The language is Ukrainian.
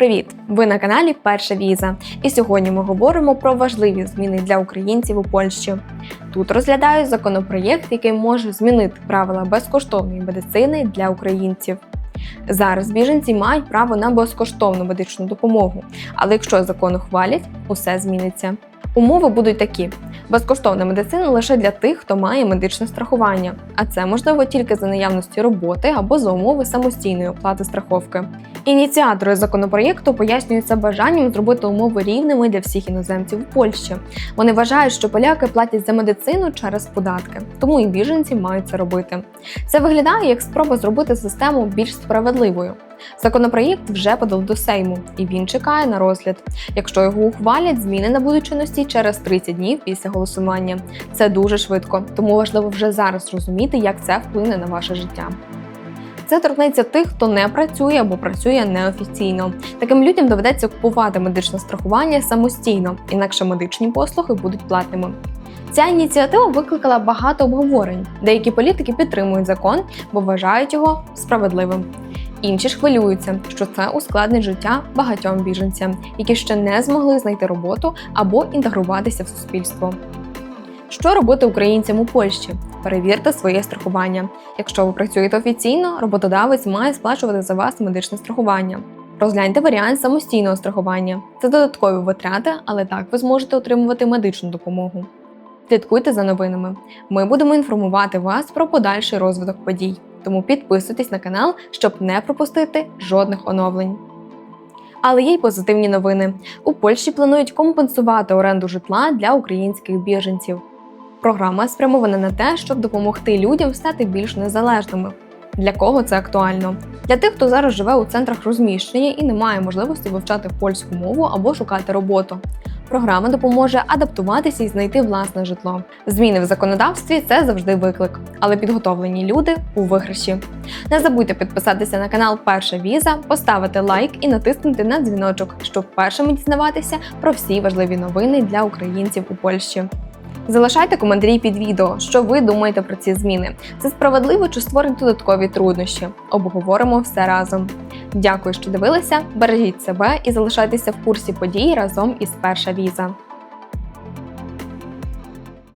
Привіт! Ви на каналі Перша Віза. І сьогодні ми говоримо про важливі зміни для українців у Польщі. Тут розглядають законопроєкт, який може змінити правила безкоштовної медицини для українців. Зараз біженці мають право на безкоштовну медичну допомогу, але якщо закон ухвалять, усе зміниться. Умови будуть такі: безкоштовна медицина лише для тих, хто має медичне страхування, а це можливо тільки за наявності роботи або за умови самостійної оплати страховки. Ініціатори законопроєкту пояснюють це бажанням зробити умови рівними для всіх іноземців у Польщі. Вони вважають, що поляки платять за медицину через податки, тому і біженці мають це робити. Це виглядає як спроба зробити систему більш справедливою. Законопроєкт вже подав до Сейму, і він чекає на розгляд. Якщо його ухвалять, зміни набудуть чинності через 30 днів після голосування. Це дуже швидко, тому важливо вже зараз розуміти, як це вплине на ваше життя. Це торкнеться тих, хто не працює або працює неофіційно. Таким людям доведеться купувати медичне страхування самостійно, інакше медичні послуги будуть платними. Ця ініціатива викликала багато обговорень. Деякі політики підтримують закон, бо вважають його справедливим. Інші ж хвилюються, що це ускладнить життя багатьом біженцям, які ще не змогли знайти роботу або інтегруватися в суспільство. Що робити українцям у Польщі? Перевірте своє страхування. Якщо ви працюєте офіційно, роботодавець має сплачувати за вас медичне страхування. Розгляньте варіант самостійного страхування. Це додаткові витрати, але так ви зможете отримувати медичну допомогу. Слідкуйте за новинами. Ми будемо інформувати вас про подальший розвиток подій. Тому підписуйтесь на канал, щоб не пропустити жодних оновлень. Але є й позитивні новини. У Польщі планують компенсувати оренду житла для українських біженців. Програма спрямована на те, щоб допомогти людям стати більш незалежними. Для кого це актуально? Для тих, хто зараз живе у центрах розміщення і не має можливості вивчати польську мову або шукати роботу. Програма допоможе адаптуватися і знайти власне житло. Зміни в законодавстві це завжди виклик, але підготовлені люди у виграші. Не забудьте підписатися на канал Перша Віза, поставити лайк і натиснути на дзвіночок, щоб першими дізнаватися про всі важливі новини для українців у Польщі. Залишайте коментарі під відео, що ви думаєте про ці зміни. Це справедливо чи створить додаткові труднощі. Обговоримо все разом. Дякую, що дивилися. Бережіть себе і залишайтеся в курсі подій разом із перша віза.